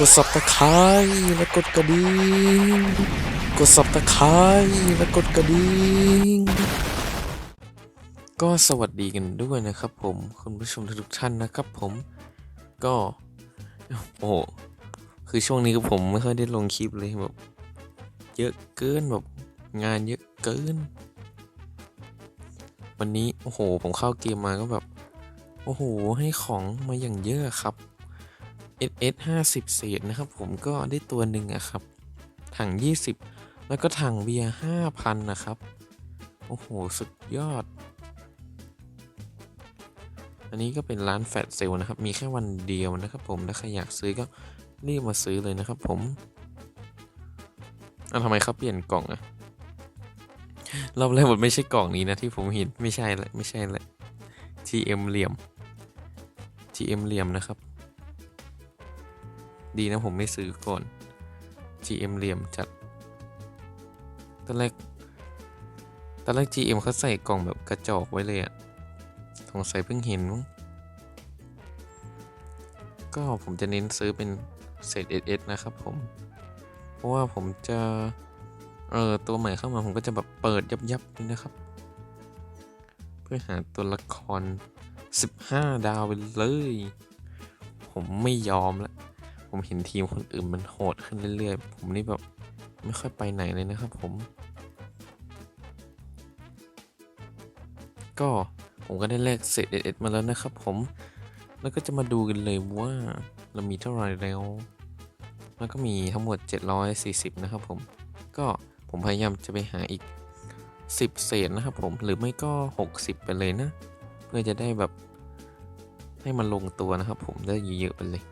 กดสับตะไคร้และกดกระดิ่งกดสับตะไคร้และกดกระดิ่งก็สวัสดีกันด้วยนะครับผมคุณผู้ชมทุกท่านนะครับผมก็โอ้โหคือช่วงนี้ก็ผมไม่ค่อยได้ลงคลิปเลยแบบเยอะเกินแบบงานเยอะเกิน วันนี้โอ้โหผมเข้าเกมมาก็แบบ โอ้โหให้ของมาอย่างเยอะครับ SS 50 เศษนะครับ ผมก็ได้ตัวหนึ่งอะครับ ถัง 20 แล้วก็ถังเบียร์5,000 นะครับ โอ้โห สุดยอด อันนี้ก็เป็นร้านแฟลชเซลนะครับ มีแค่วันเดียวนะครับผม ถ้าใครอยากซื้อก็รีบมาซื้อเลยนะครับผมอะทำไมเขาเปลี่ยนกล่องอะรอบแรกมันไม่ใช่กล่องนี้นะที่ผมเห็นไม่ใช่ละไม่ใช่ละ GM เหลี่ยม GM เหลี่ยมนะครับ ดีนะผมไม่ซื้อก่อน GM เหลี่ยมจัดตอนแรกตอนแรก GM เขาใส่กล่องแบบกระจอกไว้เลยอะสงสัยเพิ่งเห็นมั้งก็ผมจะเน้นซื้อเป็นเศษ SS นะครับผม เพราะว่าผมจะ เออตัวใหม่เข้ามาผมก็จะแบบเปิดยับยับนี่นะครับ เพื่อหาตัวละคร 15 ดาวไปเลย ผมไม่ยอมละ ผมเห็นทีมคนอื่นมันโหดขึ้นเรื่อยๆ ผมนี่แบบไม่ค่อยไปไหนเลยนะครับผม ก็ผมก็ได้แลกเศษ SS มาแล้วนะครับผม แล้วก็จะมาดูกันเลยว่าเรามีเท่าไหร่แล้ว แล้วก็มีทั้งหมด 740 นะครับผม ก็ผมพยายามจะไปหาอีก 10 เศษนะครับผม หรือไม่ก็ 60 ไปเลยนะ เพื่อจะได้แบบให้มันลงตัวนะครับผม ได้เยอะๆไปเลย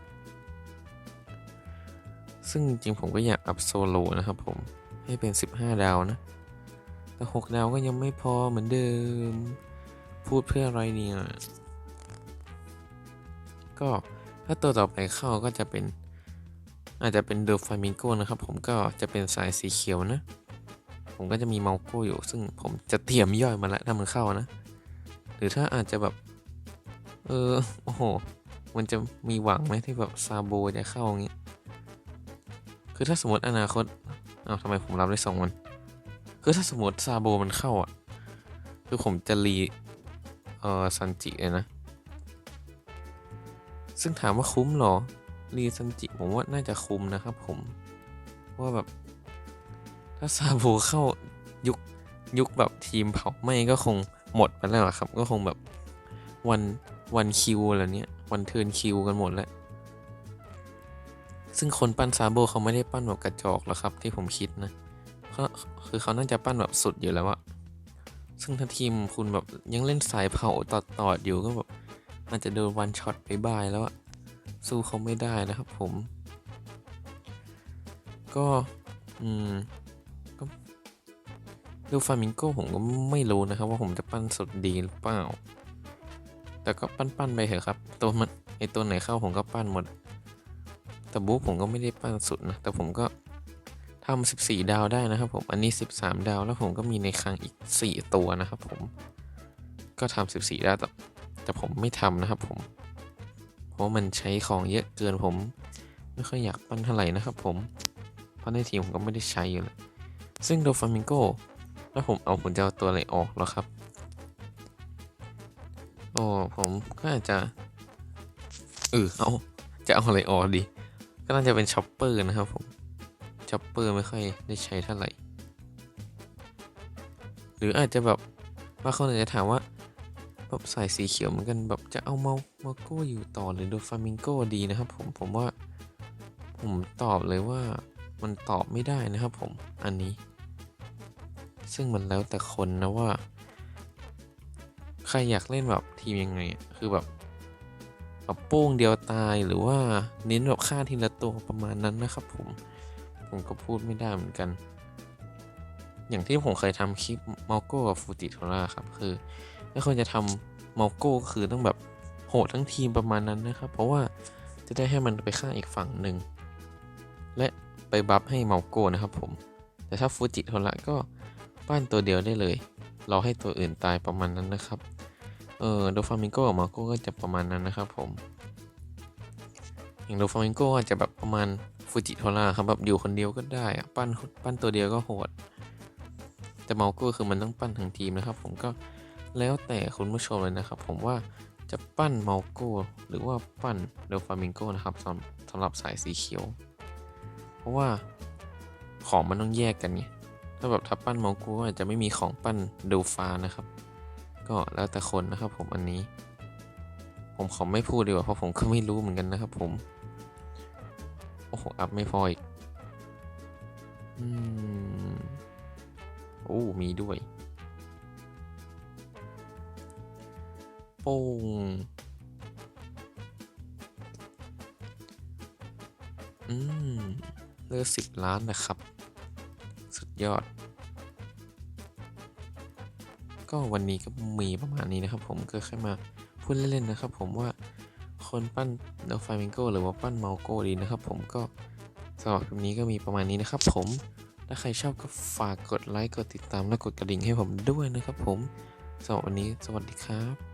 ซึ่งจริงผมก็อยากอัพโซโลนะครับผมให้เป็น 15 ดาวนะ แต่ 6 ดาวก็ยังไม่พอเหมือนเดิม พูดเพื่ออะไรเนี่ย ก็ถ้าตัวต่อไปเข้าก็จะเป็น อาจจะเป็นเดอ f ฟามิงโกนะครับ ผมก็จะเป็นสายสีเขียวนะ ผมก็จะมีเมาโก้อยู่ ซึ่งผมจะเตรียมย่อยมาแล้วถ้ามันเข้านะ หรือถ้าอาจจะแบบ เออ โอ้โห มันจะมีหวังไหมที่แบบซาโบจะเข้าอย่างงี้ คือถ้าสมมติอนาคตอ้าวทำไมผมรับได้สองวัน คือถ้าสมมติซาโบมันเข้าอะ คือผมจะรีเอ่อซันจิเลยนะ ซึ่งถามว่าคุ้มหรอ รีซันจิผมว่าน่าจะคุ้มนะครับผม ว่าแบบ ถ้าซาโบเข้ายุคยุคแบบทีมเผาไหม้ก็คงหมดไปแล้วครับ ก็คงแบบวันวันคิวอะไรเนี้ยวันเทิร์นคิวกันหมดแล้ว ซึ่งคนปั้นซาโบเขาไม่ได้ปั้นแบบกระจอกหรอกครับ ที่ผมคิดนะเขาคือเขาน่าจะปั้นแบบสุดอยู่แล้วอะซึ่งถ้าทีมคุณแบบยังเล่นสายเผาต่อต่อๆอยู่ก็แบบอาจจะโดนวันช็อตไปบายแล้วอะสู้เขาไม่ได้นะครับผม ก็อืมก็ดูฟามิงโก้ผมก็ไม่รู้นะครับ ว่าผมจะปั้นสุดดีหรือเปล่า แต่ก็ปั้นๆไปเถอะครับ ตัวมันไอตัวไหนเข้าผมก็ปั้นหมด แต่บุ๊กผมก็ไม่ได้ปั้นสุดนะ แต่ผมก็ทำ14 ดาวได้นะครับผม อันนี้ 13 ดาว แล้วผมก็มีในคลังอีก 4 ตัวนะครับผม ก็ทำ14 ดาวแต่แต่ผมไม่ทำนะครับผม เพราะมันใช้ของเยอะเกินผม ไม่ค่อยอยากปั้นเท่าไหร่นะครับผม เพราะในทีมผมก็ไม่ได้ใช้อยู่เลยซึ่งโดฟามิงโกแล้วผมเอาผมจะเอาตัวอะไรออกแล้วครับ โอ้ผมก็อาจจะ เออเอาจะเอาอะไรออกดี ก็น่าจะเป็นช็อปเปอร์นะครับผมช็อปเปอร์ไม่ค่อยได้ใช้เท่าไหร่ หรืออาจจะแบบว่าเขาอาจจะถามว่าแบบสายสีเขียวเหมือนกันแบบจะเอาเมาเมาโก้อยู่ต่อหรือโดฟามิงโกดีนะครับผมผมว่าผมตอบเลยว่ามันตอบไม่ได้นะครับผมอันนี้ ซึ่งมันแล้วแต่คนนะว่า ใครอยากเล่นแบบทีมยังไง คือแบบ แบบโป้งเดียวตายหรือว่าเน้นแบบฆ่าทีละตัวประมาณนั้นนะครับผม ผมก็พูดไม่ได้เหมือนกัน อย่างที่ผมเคยทำคลิปมอลโก้กับฟูจิโทราครับคือถ้าคนจะทำมอลโก้ก็คือต้องแบบโหดทั้งทีมประมาณนั้นนะครับ เพราะว่าจะได้ให้มันไปฆ่าอีกฝั่งหนึ่งและไปบัฟให้เมาโก้นะครับผม แต่ถ้าฟูจิโทระก็ปั้นตัวเดียวได้เลยรอให้ตัวอื่นตายประมาณนั้นนะครับ เออโดฟามิงโกกับมาโก้ก็จะประมาณนั้นนะครับผม อย่างโดฟามิงโกอาจจะแบบประมาณฟูจิโทราครับแบบอยู่คนเดียวก็ได้อะปั้นปั้นตัวเดียวก็โหด แต่เมาโก้คือมันต้องปั้นทั้งทีมนะครับ ผมก็แล้วแต่คุณผู้ชมเลยนะครับ ผมว่าจะปั้นเมาโก้หรือว่าปั้นโดฟามิงโกนะครับสำสำหรับสายสีเขียว เพราะว่าของมันต้องแยกกันไงถ้าแบบถ้าปั้นเมาโก้อาจจะไม่มีของปั้นโดฟานะครับ ก็แล้วแต่คนนะครับผมอันนี้ ผมขอไม่พูดดีกว่าเพราะผมก็ไม่รู้เหมือนกันนะครับผม โอ้โห อัพไม่พออีก อืม โอ้ มีด้วยโป้งอืมเลือสิบล้านนะครับ สุดยอด ก็วันนี้ก็มีประมาณนี้นะครับผมก็แค่มาพูดเล่นๆนะครับผมว่าคนปั้นเดลฟามิงโกหรือว่าปั้นเมาโกดีนะครับผมก็สำหรับคลิปนี้ก็มีประมาณนี้นะครับผมถ้าใครชอบก็ฝากกดไลค์กดติดตามและกดกระดิ่งให้ผมด้วยนะครับผมสำหรับวันนี้สวัสดีครับ